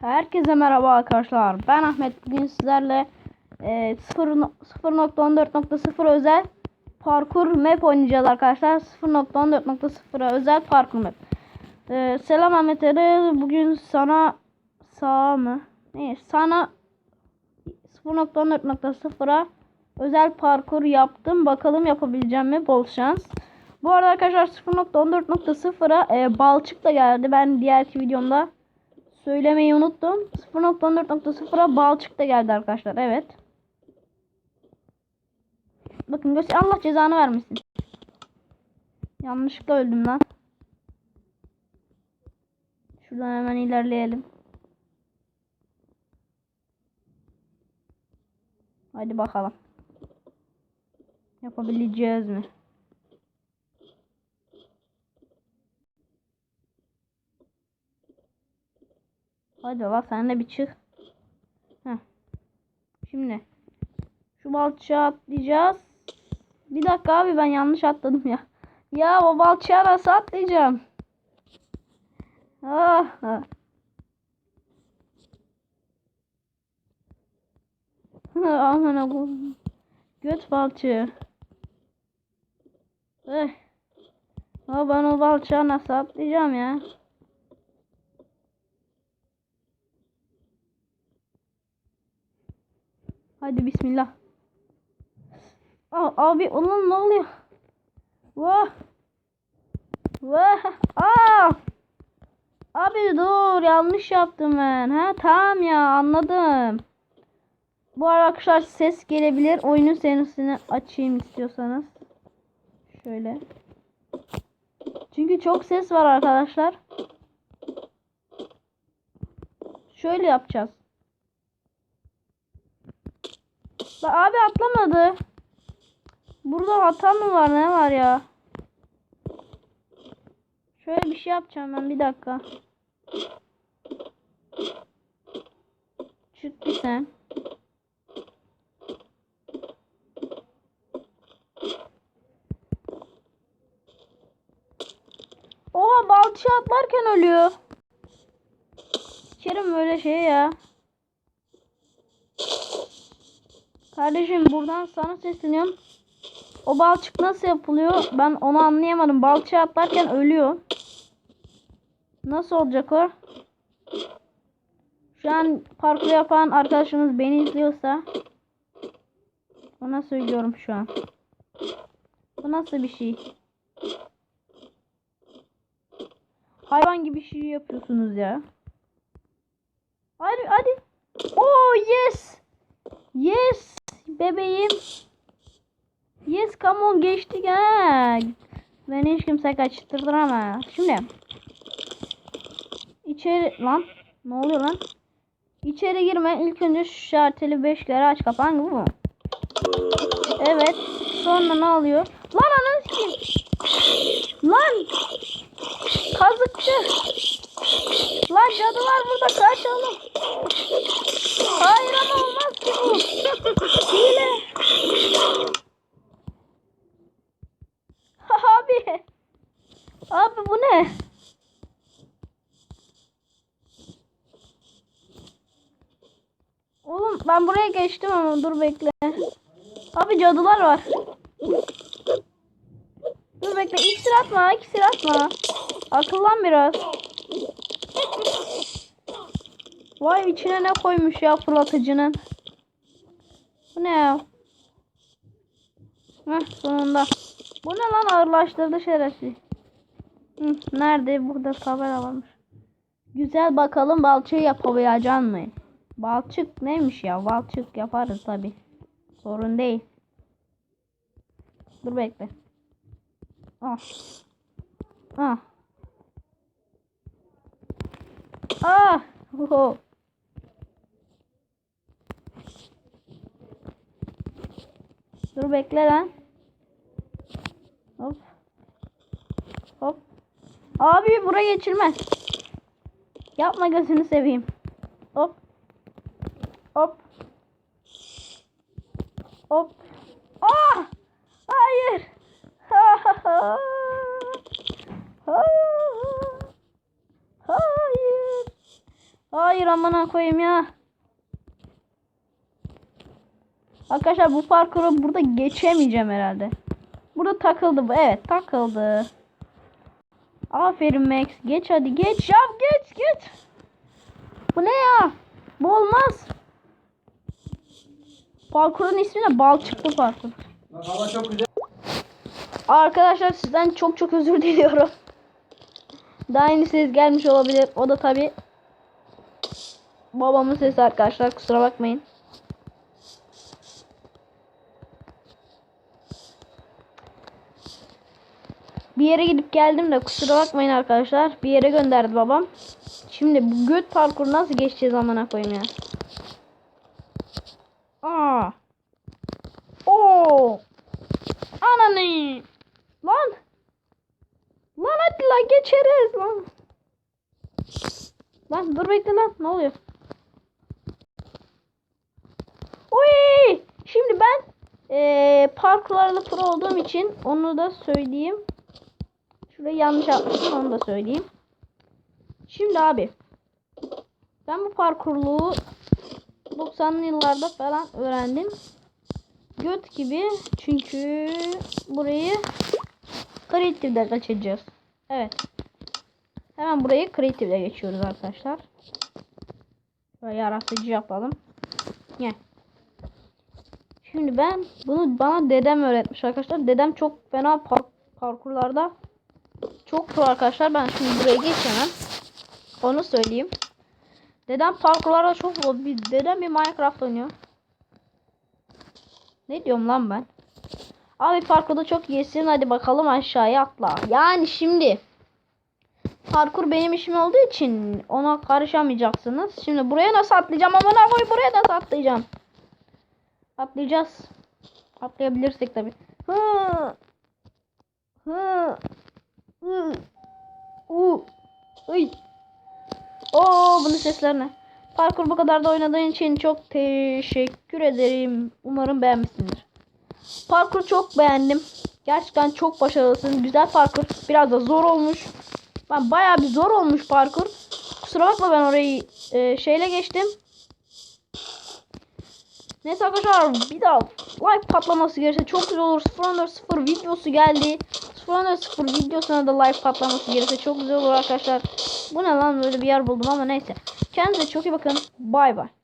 Herkese merhaba arkadaşlar. Ben Ahmet. Bugün sizlerle e, 0 no- 0.14.0 özel parkur map oynayacağız arkadaşlar. 0.14.0'a özel parkur map. E, selam Ahmet Ali. Bugün sana sağ mı? Ne? Sana 0.14.0'a özel parkur yaptım. Bakalım yapabileceğim mi? Bol şans. Bu arada arkadaşlar 0.14.0'a e, balçık da geldi. Ben diğerki videomda söylemeyi unuttum. 0.14.0'a balçık da geldi arkadaşlar. Evet. Bakın göster Allah cezanı vermesin. Yanlışlıkla öldüm lan. Şuradan hemen ilerleyelim. Hadi bakalım. Yapabileceğiz mi? Hadi la sen de bir çık. Heh. Şimdi şu balçığa atlayacağız. Bir dakika abi ben yanlış atladım ya. Ya o balçığa nasıl atlayacağım? Ah, ah. Aman Allah'ım. Göt balçığı. Eh. Ya ben o balçığa nasıl atlayacağım ya? Hadi bismillah. Aa, abi onun ne oluyor? Vah. Vah. Aa. Abi dur yanlış yaptım ben. Ha tamam ya anladım. Bu arada arkadaşlar ses gelebilir. Oyunun sesini açayım istiyorsanız. Şöyle. Çünkü çok ses var arkadaşlar. Şöyle yapacağız. La abi atlamadı. Burada hata mı var ne var ya? Şöyle bir şey yapacağım ben bir dakika. Çık bir sen. Oha balçı atlarken ölüyor. Kerim öyle şey ya. Kardeşim buradan sana sesleniyorum. O balçık nasıl yapılıyor? Ben onu anlayamadım. Balçığa atlarken ölüyor. Nasıl olacak o? Şu an parkur yapan arkadaşımız beni izliyorsa ona söylüyorum şu an. Bu nasıl bir şey? Hayvan gibi şey yapıyorsunuz ya. Hadi hadi. Oh yes. Yes bebeğim. Yes come on geçtik ha. Beni hiç kimse kaçırtıramaz. Şimdi. İçeri lan. Ne oluyor lan? İçeri girme. İlk önce şu şarteli 5 kere aç kapan bu mu? Evet. Sonra ne oluyor? Lan ananı sikeyim. Lan. Kazıkçı. Lan cadılar burada kaç oğlum. Hayır ama olmaz ki bu. Hile. Abi. Bu ne? Oğlum ben buraya geçtim ama dur bekle. Abi cadılar var. Dur bekle iksir atma iksir atma. Akıllan biraz. Vay içine ne koymuş ya fırlatıcının. Bu ne ya? Heh sonunda. Bu ne lan ağırlaştırdı şerefsiz. Hı, nerede? Burada tabela varmış. Güzel bakalım balçığı yapabilecek mı? Balçık neymiş ya? Balçık yaparız tabi. Sorun değil. Dur bekle. Ah. Ah. Ah. Oho. Dur bekle lan. Hop. Hop. Abi buraya geçilmez. Yapma gözünü seveyim. Hop. Hop. Hop. Ah! Hayır. Hayır. Hayır amına koyayım ya. Arkadaşlar bu parkuru burada geçemeyeceğim herhalde. Burada takıldı bu. Evet takıldı. Aferin Max. Geç hadi geç. Ya geç geç. Bu ne ya? Bu olmaz. Parkurun ismi de balçıklı parkur. Hava çok güzel. Arkadaşlar sizden çok çok özür diliyorum. Daha yeni ses gelmiş olabilir. O da tabi babamın sesi arkadaşlar. Kusura bakmayın. Bir yere gidip geldim de kusura bakmayın arkadaşlar. Bir yere gönderdi babam. Şimdi bu göt parkuru nasıl geçeceğiz amına koyayım ya. Aa. Oo. Ananı. Lan. Lan hadi lan geçeriz lan. Lan dur bekle lan. Ne oluyor? Oy! Şimdi ben eee parkurlarda pro olduğum için onu da söyleyeyim. Şurayı yanlış yapmışım onu da söyleyeyim. Şimdi abi ben bu parkurluğu 90'lı yıllarda falan öğrendim. Göt gibi çünkü burayı Creative'de kaçacağız. Evet. Hemen burayı Creative'de geçiyoruz arkadaşlar. Şöyle yaratıcı yapalım. Gel. Şimdi ben bunu bana dedem öğretmiş arkadaşlar. Dedem çok fena par parkurlarda çok pro arkadaşlar. Ben şimdi buraya geçemem. Onu söyleyeyim. Dedem parkurlarda çok pro. Dedem bir Minecraft oynuyor. Ne diyorum lan ben? Abi parkurda çok iyisin. Hadi bakalım aşağıya atla. Yani şimdi parkur benim işim olduğu için ona karışamayacaksınız. Şimdi buraya nasıl atlayacağım ama ne koy buraya nasıl atlayacağım? Atlayacağız. Atlayabilirsek tabi. Hı. Hı. Hı. U. Uy. Oo bunun sesleri ne? Parkur bu kadar da oynadığın için çok teşekkür ederim. Umarım beğenmişsindir. Parkur çok beğendim. Gerçekten çok başarılısın. Güzel parkur. Biraz da zor olmuş. Ben bayağı bir zor olmuş parkur. Kusura bakma ben orayı e, şeyle geçtim. Neyse arkadaşlar bir daha like patlaması gelirse çok güzel olur. 0 videosu geldi. 0 videosuna da like patlaması gelirse çok güzel olur arkadaşlar. Bu ne lan böyle bir yer buldum ama neyse. Kendinize çok iyi bakın. Bay bay.